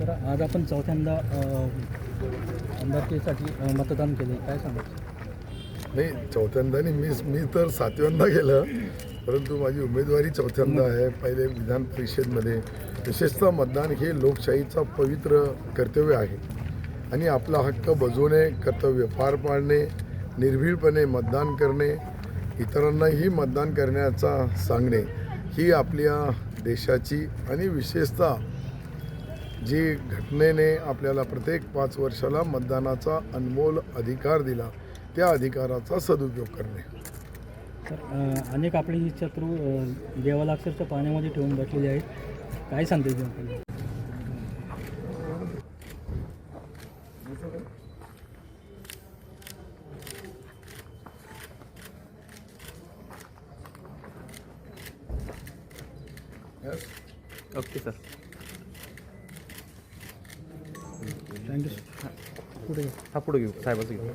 Sir आज आपण चौथ्यांदा आमदारकीसाठी मतदान केले काय सांगायचं नाही चौथ्यांदा नाही मी मी तर सातव्यांदा गेलं परंतु माझी उमेदवारी चौथ्यांदा आहे. पहिले विधान परिषदमध्ये विशेषतः मतदान हे लोकशाहीचा पवित्र कर्तव्य आहे. आणि आपला हक्क बजवणे कर्तव्य पार पाडणे निर्भीडपणे मतदान करणे इतरांनाही मतदान करण्याचा सांगणे ही आपल्या देशाची आणि विशेषतः जी घटनेने आपल्याला प्रत्येक पाच वर्षाला मतदानाचा अनमोल अधिकार दिला त्या अधिकाराचा सदुपयोग करणे. तर अनेक आपली ही शत्रू देवाला अक्षरशः पाण्यामध्ये ठेवून बसलेले आहेत. काय सांगता आपल्याला? Okay sir. थँक्यू पुढे हा पुढे घेऊ साहेबाचं घेऊ